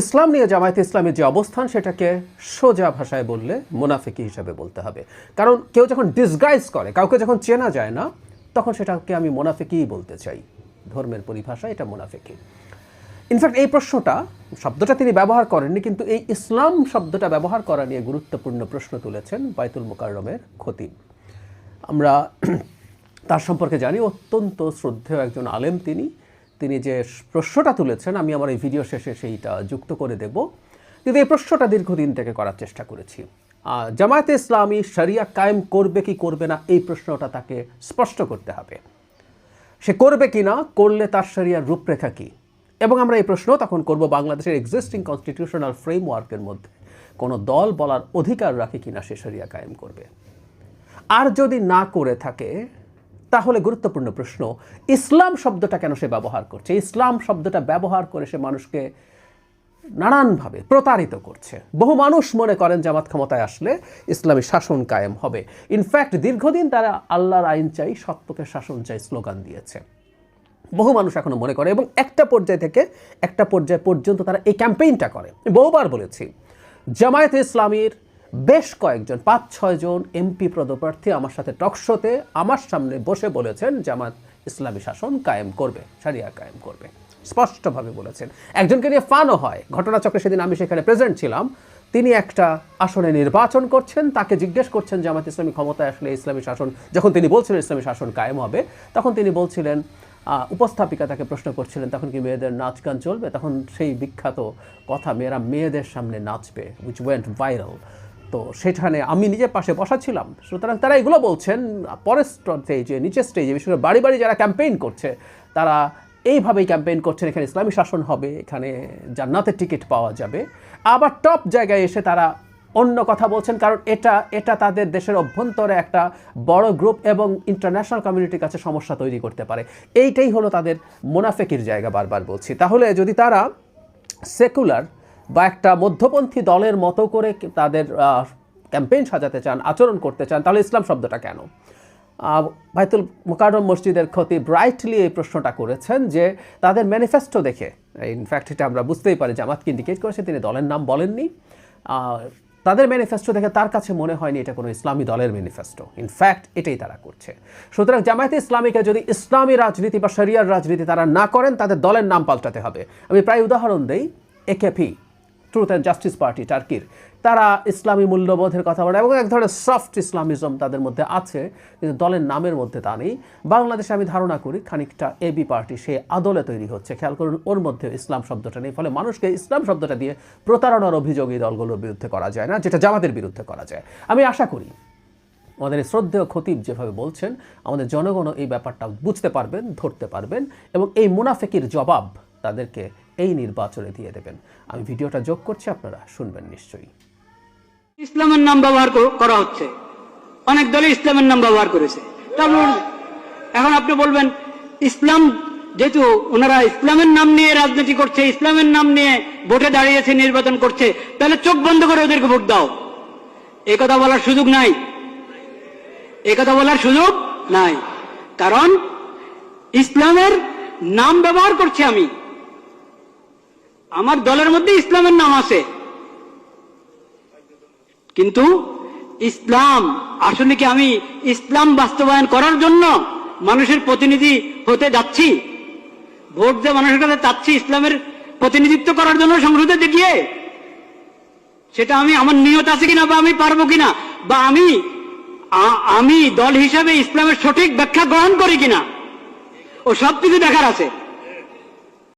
ইসলাম নিয়ে জামায়াতে ইসলামের যে অবস্থান, সেটাকে সোজা ভাষায় বললে মুনাফিকি হিসাবে বলতে হবে। কারণ কেউ যখন ডিসগাইজ করে, কাউকে যখন চেনা যায় না, তখন সেটাকে আমি মুনাফিকিই বলতে চাই। ধর্মের পরিভাষা এটা মুনাফিকি। ইনফ্যাক্ট এই প্রশ্নটা, শব্দটা তিনি ব্যবহার করেননি, কিন্তু এই ইসলাম শব্দটা ব্যবহার করা নিয়ে গুরুত্বপূর্ণ প্রশ্ন তুলেছেন বাইতুল মোকাররমের খতিব। আমরা তার সম্পর্কে জানি, অত্যন্ত শ্রদ্ধেয় একজন আলেম তিনি। তিনি যে প্রশ্নটা তুলেছেন, আমি আমার এই ভিডিও শেষে সেইটা যুক্ত করে দেব। কিন্তু এই প্রশ্নটা দীর্ঘদিন থেকে করার চেষ্টা করেছি। জামায়াতে ইসলামী শরিয়া কায়েম করবে কি করবে না, এই প্রশ্নটা তাকে স্পষ্ট করতে হবে। সে করবে কি না, করলে তার শরিয়ার রূপরেখা কি? এবং আমরা এই প্রশ্ন তখন করব বাংলাদেশের এক্সিস্টিং কনস্টিটিউশনাল ফ্রেমওয়ার্কের মধ্যে। কোনো দল বলার অধিকার রাখে কিনা সে শরিয়া কায়েম করবে। আর যদি না করে থাকে তাহলে গুরুত্বপূর্ণ প্রশ্ন, ইসলাম শব্দটা কেন সে ব্যবহার করছে? ইসলাম শব্দটা ব্যবহার করে সে মানুষকে নানানভাবে প্রতারিত করছে। বহু মানুষ মনে করেন জামাত ক্ষমতায় আসলে ইসলামী শাসন কায়েম হবে। ইনফ্যাক্ট দীর্ঘদিন তারা আল্লাহর আইন চাই, সত্যকে শাসন চাই স্লোগান দিয়েছে। বহু মানুষ এখনও মনে করে এবং একটা পর্যায় থেকে একটা পর্যায় পর্যন্ত তারা এই ক্যাম্পেইনটা করে। বহুবার বলেছি, জামায়াতে ইসলামীর বেশ কয়েকজন, পাঁচ ছয়জন এমপি পদপ্রার্থী আমার সাথে টকশোতে আমার সামনে বসে বলেছেন জামাত ইসলামী শাসন কায়েম করবে সারিয়া কায়েম করবে। স্পষ্টভাবে বলেছেন। একজনকে নিয়ে ফানও হয়। ঘটনাচক্রে সেদিন আমি সেখানে প্রেজেন্ট ছিলাম। তিনি একটা আসনে নির্বাচন করছেন, তাকে জিজ্ঞেস করছেন জামাত ইসলামী ক্ষমতায় আসলে ইসলামী শাসন, যখন তিনি বলছিলেন ইসলামী শাসন কায়েম হবে, তখন তিনি বলছিলেন উপস্থাপিকা তাকে প্রশ্ন করছিলেন, তখন কি মেয়েদের নাচ গান চলবে? তখন সেই বিখ্যাত কথা, মেয়েরা মেয়েদের সামনে নাচবে উইচ ওয়েন্ট ভাইরাল তো সেখানে আমি নিজের পাশে বসা ছিলাম। সুতরাং তারা এগুলো বলছেন, পরের স্টেজে নিচের স্টেজে বিশেষ করে বাড়ি বাড়ি যারা ক্যাম্পেইন করছে, তারা এইভাবেই ক্যাম্পেইন করছেন, এখানে ইসলামী শাসন হবে, এখানে জান্নাতের টিকিট পাওয়া যাবে। আবার টপ জায়গায় এসে তারা অন্য কথা বলছেন, কারণ এটা এটা তাদের দেশের অভ্যন্তরে একটা বড় গ্রুপ এবং ইন্টারন্যাশনাল কমিউনিটির কাছে সমস্যা তৈরি করতে পারে। এইটাই হলো তাদের মুনাফেকির জায়গা বারবার বলছি। তাহলে যদি তারা সেকুলার বা একটা মধ্যপন্থী দলের মতো করে তাদের ক্যাম্পেইন সাজাতে চান, আচরণ করতে চান, তাহলে ইসলাম শব্দটা কেন? বাইতুল মোকাররম মসজিদের ক্ষতি ব্রাইটলি এই প্রশ্নটা করেছেন যে তাদের ম্যানিফেস্টো দেখে ইনফ্যাক্ট এটা আমরা বুঝতেই পারি, জামাতকে ইন্ডিকেট করেছে, তিনি দলের নাম বলেননি। তাদের ম্যানিফেস্টো দেখে তার কাছে মনে হয়নি এটা কোনো ইসলামী দলের ম্যানিফেস্টো। ইনফ্যাক্ট এটাই তারা করছে। সুতরাং জামায়াতে ইসলামীকে যদি ইসলামী রাজনীতি বা শরিয়ার রাজনীতি তারা না করেন, তাদের দলের নাম পাল্টাতে হবে। আমি প্রায় উদাহরণ দেই AKP truth and justice party টার্কির তারা ইসলামী মূল্যবোধের কথা বলে এবং এক ধরনের সফট ইসলামিজম তাদের মধ্যে আছে, কিন্তু দলের নামের মধ্যে তা নেই। বাংলাদেশে আমি ধারণা করি খানিকটা এবি পার্টি সে আদলে তৈরি হচ্ছে। খেয়াল করুন, ওর মধ্যে ইসলাম শব্দটা নেই, ফলে মানুষকে ইসলাম শব্দটা দিয়ে প্রতারণার অভিযোগ এই দলগুলোর বিরুদ্ধে করা যায় না, যেটা জামাতের বিরুদ্ধে করা যায়। আমি আশা করি আমাদের শ্রদ্ধেয় খতিব যেভাবে বলছেন, আমাদের জনগণও এই ব্যাপারটা বুঝতে পারবেন, ধরতে পারবেন এবং এই মুনাফেকির জবাব তাদেরকে এই নির্বাচনে দিয়ে দেবেন। আমি ভিডিওটা যোগ করছি, আপনারা শুনবেন নিশ্চয়ই। ইসলামের নাম ব্যবহার করা হচ্ছে। অনেক দলে ইসলামের নাম ব্যবহার করেছে। এখন আপনি বলবেন, ইসলাম যেহেতু ওনারা ইসলামের নাম নিয়ে রাজনীতি করছে, ইসলামের নাম নিয়ে ভোটে দাঁড়িয়েছে, নির্বাচন করছে, তাহলে চোখ বন্ধ করে ওদেরকে ভোট দাও। এই কথা বলার সুযোগ নাই। এই কথা বলার সুযোগ নাই। কারণ ইসলামের নাম ব্যবহার করছি আমি। আমার দলের মধ্যে ইসলামের নাম আছে। কিন্তু ইসলাম, আসলে কি আমি ইসলাম বাস্তবায়ন করার জন্য মানুষের প্রতিনিধি হতে যাচ্ছি? ভোট যে মানুষের কাছে চাচ্ছি ইসলামের প্রতিনিধিত্ব করার জন্য সংসদে দেখিয়ে? সেটা আমি, আমার নিয়ত আছে কিনা বা আমি পারব কিনা? বা আমি আমি দল হিসাবে ইসলামের সঠিক ব্যাখ্যা গ্রহণ করি কিনা? ও সব কিছু দেখার আছে।